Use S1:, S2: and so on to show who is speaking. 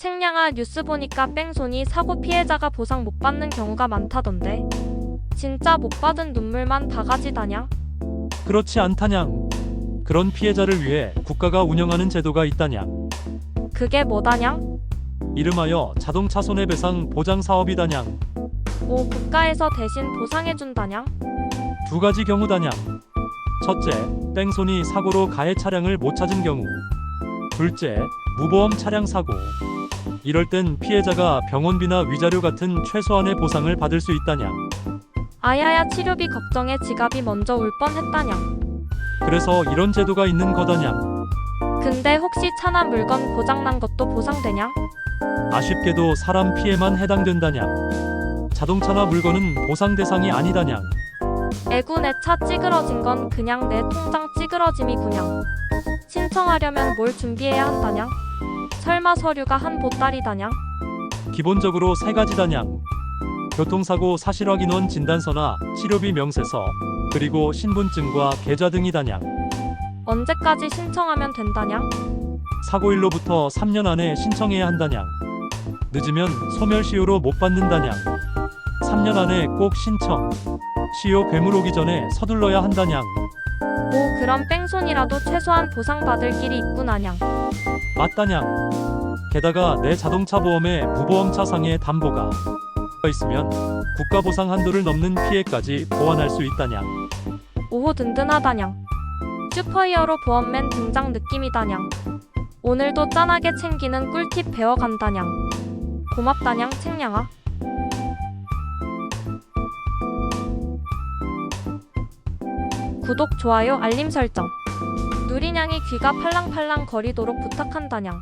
S1: 책량아 뉴스 보니까 뺑소니 사고 피해자가 보상 못 받는 경우가 많다던데. 진짜 못 받은 눈물만 바가지다냐?
S2: 그렇지 않다냥. 그런 피해자를 위해 국가가 운영하는 제도가 있다냥.
S1: 그게 뭐다냥?
S2: 이름하여 자동차 손해배상 보장 사업이다냥.
S1: 오 국가에서 대신 보상해준다냥?
S2: 두 가지 경우다냥. 첫째, 뺑소니 사고로 가해 차량을 못 찾은 경우. 둘째, 무보험 차량 사고. 이럴 땐 피해자가 병원비나 위자료 같은 최소한의 보상을 받을 수 있다냥.
S1: 아야야 치료비 걱정에 지갑이 먼저 울 뻔했다냥.
S2: 그래서 이런 제도가 있는 거다냥.
S1: 근데 혹시 차나 물건 고장난 것도 보상되냐?
S2: 아쉽게도 사람 피해만 해당된다냥. 자동차나 물건은 보상 대상이 아니다냥.
S1: 애구 내차 찌그러진 건 그냥 내 통장 찌그러짐이구냥. 신청하려면 뭘 준비해야 한다냥? 설마 서류가 한 보따리 다냥?
S2: 기본적으로 세 가지다냥. 교통사고 사실 확인원 진단서나 치료비 명세서, 그리고 신분증과 계좌 등이다냥.
S1: 언제까지 신청하면 된다냥?
S2: 사고일로부터 3년 안에 신청해야 한다냥. 늦으면 소멸시효로 못 받는다냥. 3년 안에 꼭 신청. 시효 괴물 오기 전에 서둘러야 한다냥.
S1: 오 그럼 뺑손이라도 최소한 보상받을 길이 있구나냥.
S2: 맞다냥. 게다가 내 자동차 보험에 무보험차 상해 담보가 있으면 국가 보상 한도를 넘는 피해까지 보완할 수 있다냥.
S1: 오호 든든하다냥. 슈퍼히어로 보험맨 등장 느낌이다냥. 오늘도 짠하게 챙기는 꿀팁 배워간다냥. 고맙다냥 책량아. 구독, 좋아요, 알림 설정. 누리냥이 귀가 팔랑팔랑 거리도록 부탁한다냥.